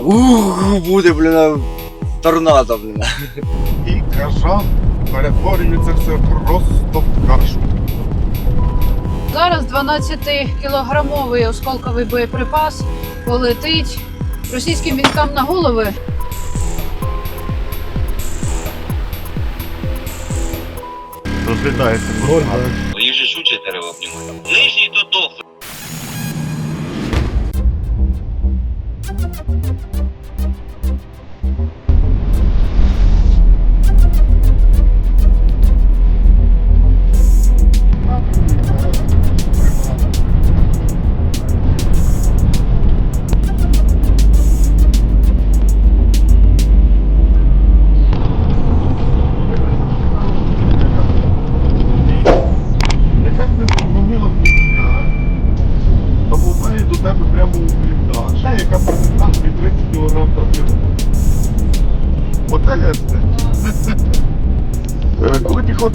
Ух, буде, блін, торнадо, блін. І кажан перетворюється все просто в кашу. Зараз 12-кілограмовий осколковий боєприпас полетить російським військам на голови. Розглядається.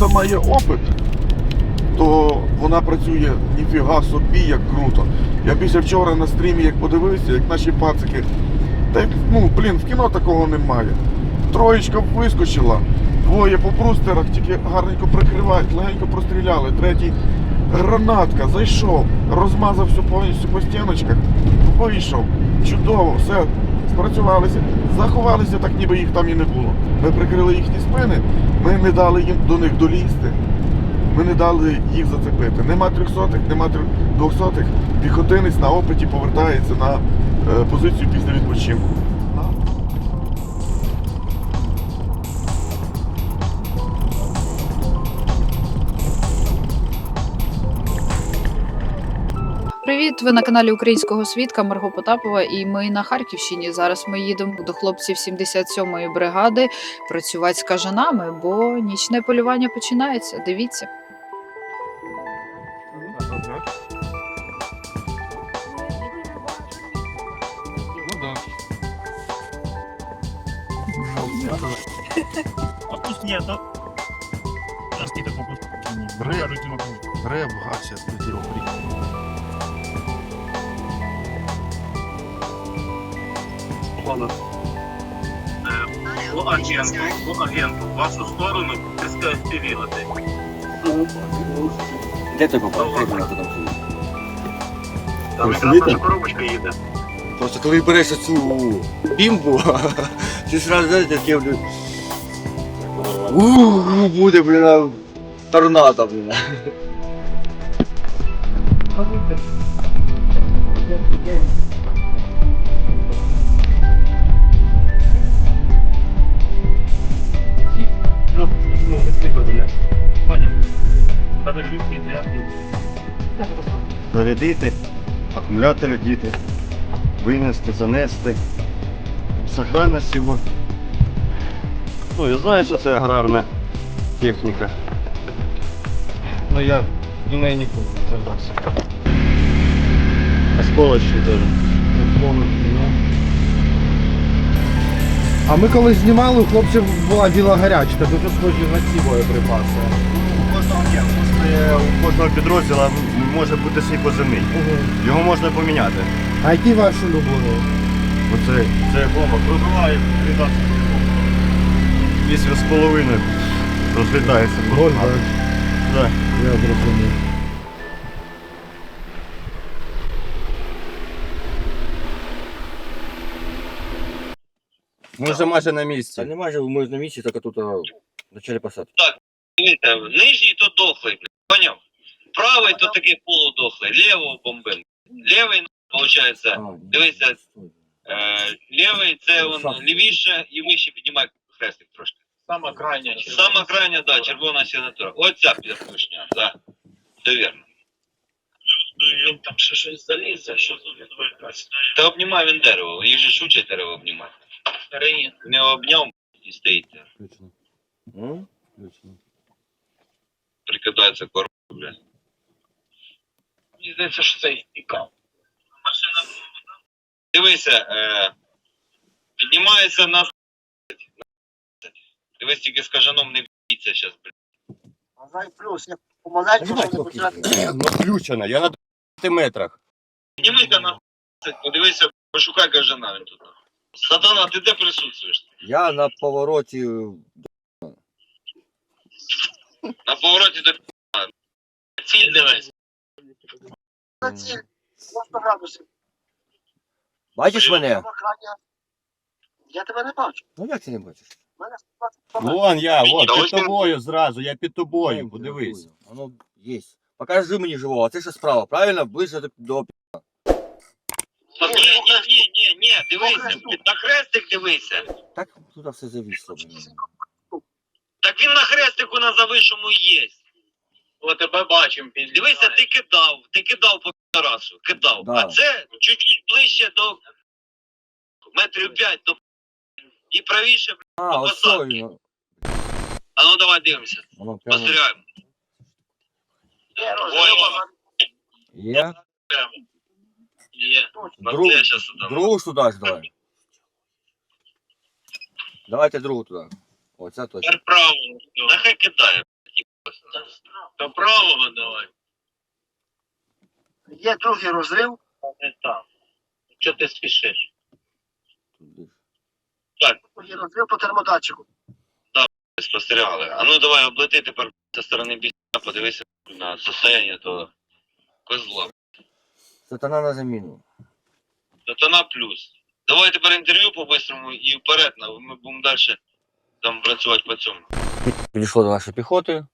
Піхота має опит, то вона працює ніфіга собі, як круто. Я після вчора на стрімі, як подивився, як наші пацики. Та ну, блін, в кіно такого немає. Троєчка вискочила, двоє по брустерах, тільки гарненько прикривають, легенько простріляли. Третій гранатка, зайшов, розмазав все повністю по стіночках, вийшов. Чудово, все, спрацювалися, заховалися, так ніби їх там і не було. Ми прикрили їхні спини, ми не дали їм до них долізти. Ми не дали їх зацепити. Нема трьохсотих, нема двохсотих. Піхотинець на опиті повертається на е, позицію після відпочинку. Привіт! Ви на каналі Українського свідка Марго Потапова, і ми на Харківщині. Зараз ми їдемо до хлопців 77-ї бригади працювати з кажанами, бо нічне полювання починається. Дивіться. А пусть нету. Прости, такой пусть. Бре- Покажите на путь. Рев, спитів. По агенту, по агенту, в вашу сторону вилити. Де ти попав? Вона туди? Там якраз наша коробочка їде. Просто коли береш цю бімбу, ти сразу знаєш, таке, блін. Ух, буде, блін, торнадо, блін. Зарядити, акумулятори діти, винести, занести. Сохранність його. Ну, я знаю, що це аграрна техніка. Ну я до неї ніколи не звертався. Осколочки теж. А ми коли знімали, у хлопців була біла гарячка, дуже схожі на ці боєприпаси. У кожного є, у кожного підрозділу може бути свій позивний. Його можна поміняти. А який ваш улюблений? Оце це бомба пробиває, вісім з половиною розлітається. Голь, так? да. Я зрозумів. Ми вже майже на Та місці. немає же ми на місці, тільки тут а, в началі посадки. Дивіться, нижній то дохлий, поняв? Правий то такий полудохлий, лівого бомбим. Лівий, виходить, А, дивися, е, лівий це он Шахт. лівіше і вище піднімає хрестик трошки. Самая крайняя. Сама крайня, да, червона сигнатура. Оця підручня, да. Довірно. Він там ще щось залізе, що тут відбувається. Та обнімай він дерево, їх же шучать дерево обнімати. Старині. Не обняв і стоїть. Включено. М? Включено. Прикидається коробку, блядь. Мені здається, що це ікав. Машина. Дивися, е, піднімається на Дивись, тільки з кажаном не в'їться зараз, блядь. Мазай плюс, я помаленьку, щоб не починати. Ну, включена, я на 20 метрах. Піднімися на подивися, пошукай кажана він тут. Сатана, ти де присутствуєш? Я на повороті. На повороті до ціль дивись. На ціль 90 градусів. Бачиш мене? Я тебе не бачу. Ну як ти не бачиш? Мене Вон я, от, під тобою зразу, я під тобою, подивись. Воно є. Покажи мені живого, а це що справа, правильно? Ближче до, до Ні, ні, ні, ні, ні, дивися. На хрестик дивися. Так тут все зависло. блін. Так він на хрестику на завишому є. О, тебе бачимо. Дивися, ти кидав, ти кидав по Тарасу, кидав. Да. А це чуть-чуть ближче до метрів п'ять до і правіше. А, ось посадки. він. А ну давай дивимося. Постріляємо. є. Є. Друг, сюди. другу сюди давай. Давайте другу туди. Оця точно. Тепер правого. Нехай кидає. До правого давай. Є другий розрив. Не там. Чого ти спішиш? Більше. Другий розрив по термодатчику. Спостерігали. А ну давай облети тепер зі сторони бійця, подивися на состояння того козла. Сатана на заміну. Сатана плюс. Давай тепер інтерв'ю по-бистрому і вперед. Ми будемо далі там працювати по цьому. Підійшло до нашої піхоти.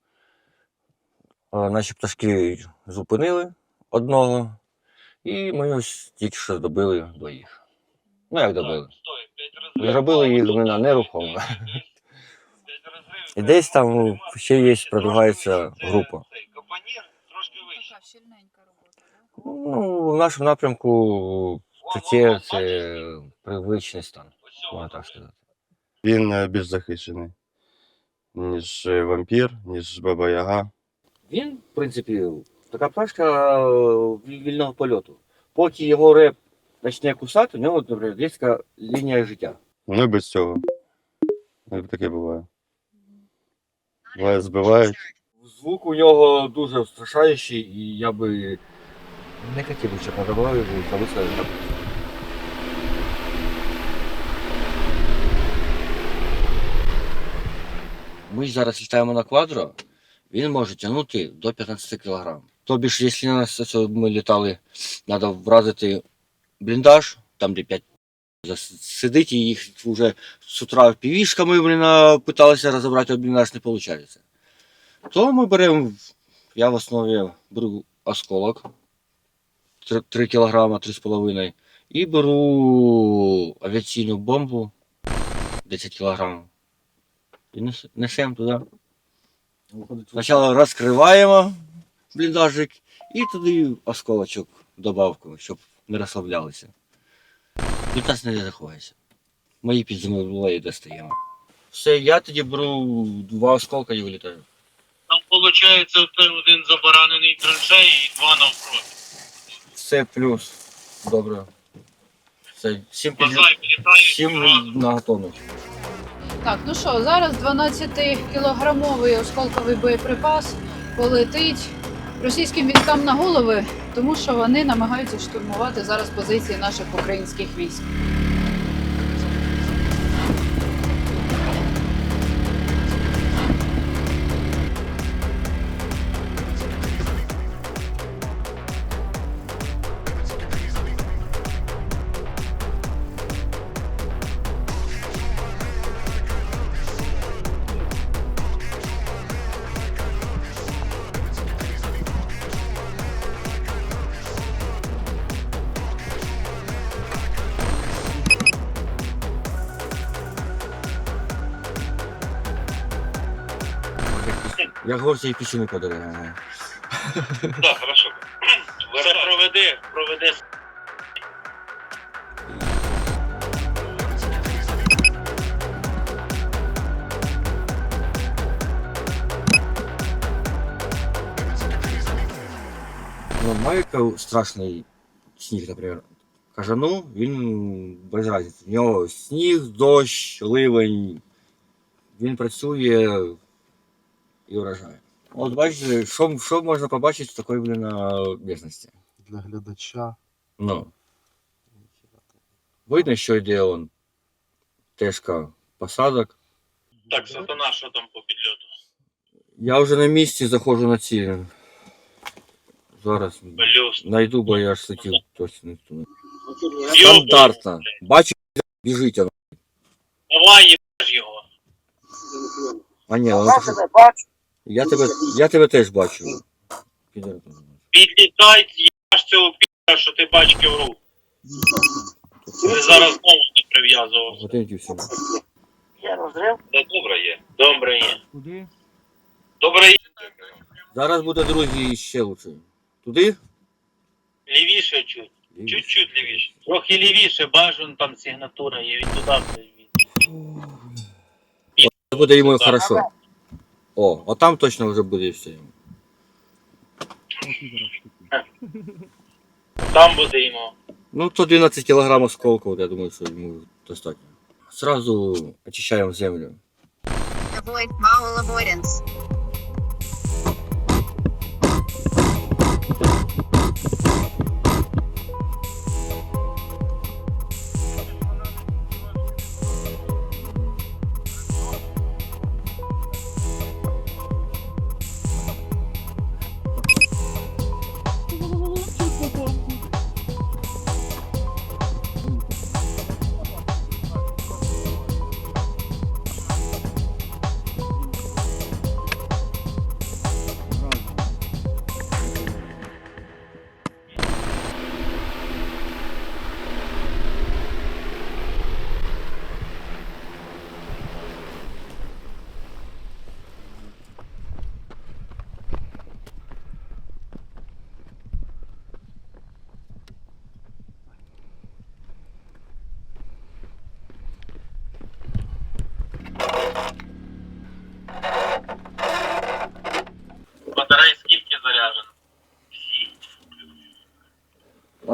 Наші пташки зупинили одного. І ми ось тільки що добили двоїх. Ну як добили? Стой. Зробили їх на нерухомо. І десь там ще є, продвигається група. Ну, в нашому напрямку таке це привичний стан, можна так сказати. Він е, більш захищений, ніж е, вампір, ніж баба Яга. Він, в принципі, така пташка е, вільного польоту. Поки його реп почне кусати, у нього, наприклад, є така лінія життя. Ну і без цього. Таке буває. Буває, збивають. Звук у нього дуже устрашаючий, і я би не хотів, щоб надавали його залишили. Ми зараз літаємо на квадро, він може тягнути до 15 кг. Тобі ж, якщо на нас ми літали, треба вразити бліндаж, там де 5 сидить, і їх вже з утра півішками блін, питалися розібрати, а бліндаж не виходить. То ми беремо, я в основі беру осколок 3, 3 кг, 3,5 і беру авіаційну бомбу 10 кг. І несемо туди. Спочатку розкриваємо бліндажик і туди осколочок добавку, щоб не розслаблялися. Від нас не заховається. Мої під землею достаємо. Все, я тоді беру два осколка і вилітаю. Там виходить один забаранений траншеї і два навпроти. Все плюс. Добре. Все, всім, під... Всім на готовність. Так, ну що, зараз 12-кілограмовий осколковий боєприпас полетить російським військам на голови, тому що вони намагаються штурмувати зараз позиції наших українських військ. Я говорю, і пісюни подарую. Так, хорошо. Проведи, проведи. Ну, Майка страшний сніг, наприклад. Кажану, він без разниці. В нього сніг, дощ, ливень. Він працює і вражає. От бачите, що, що можна побачити в такої, блін, а, місності? Для глядача. Ну. Видно, що йде он ТСК посадок. Так, сатана, що там по підльоту? Я вже на місці заходжу на ціль. Зараз Плюс. знайду, бо я ж сидів точно не туди. Йобу, Стандартно. Бачу, біжить вона. Давай їбаш його. А ні, Я вона так- тебе бачу. Я тебе, я тебе теж бачу. Підлітай, їбаш цього пі***а, що ти бачки в руку. Ти зараз знову не прив'язував. Готові всі. Є розрив. Да добре є. Добре є. Куди? Добре є. Зараз буде, друзі, ще лучше. Туди? Лівіше чуть. Чуть-чуть лівіше. Трохи лівіше, бажан там сигнатура є, він туди все. Це буде йому хорошо. О, а там точно вже буде все. Там буде йому. Ну, то 12 кілограм осколків, я думаю, що йому достатньо. Сразу очищаємо землю. Avoid avoidance.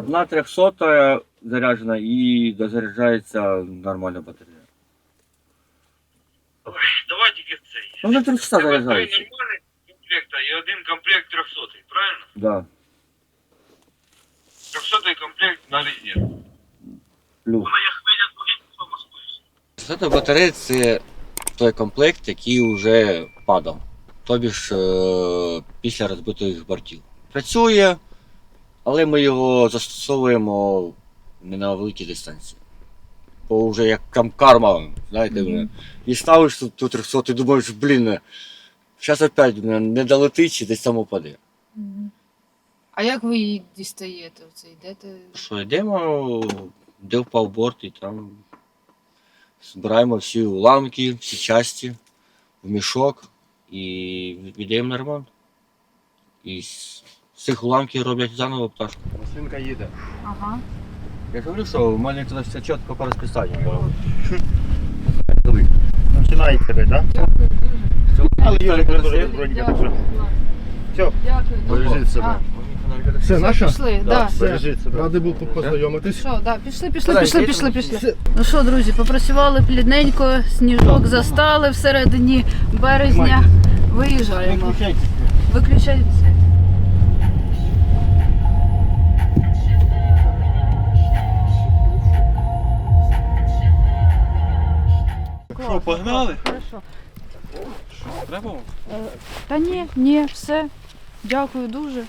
Одна трьохсота заряджена і дозаряджається нормальна батарея. Ой, давай тільки цей. Ну, на 3 часа Тебе три заряджається. нормальних комплекта і один комплект 300, правильно? Да. 300 комплект на резерв. Плюс. Вона як хвиля туди по Москві. Батарея це той комплект, який вже падав. Тобі ж е, після розбитих бортів. Працює, але ми його застосовуємо не на великій дистанції. Бо вже як карма, знаєте, mm і ставиш тут, тут 300, і думаєш, блін, зараз опять не долетить чи десь там упаде. Мгм. А як ви її дістаєте? Оце йдете? Що йдемо, де впав борт, і там збираємо всі уламки, всі часті в мішок і на ремонт. І з цих уламків роблять заново пташку. Рослинка їде. Ага. Я говорю, що в мене це все чітко по розписанню. Починає тебе, так? Але Юрик не дуже бронька, так що. Все, Дякую. бережіть себе. Все, наша? Пішли, да. Бережіть себе. Радий був познайомитись. Що, да, пішли, пішли, Давай, пішли, пішли, пішли. Ну що, друзі, попрацювали плідненько, сніжок застали всередині березня. Виїжджаємо. Виключай Що, погнали? Хорошо. Треба? Та ні, ні, все. Дякую дуже.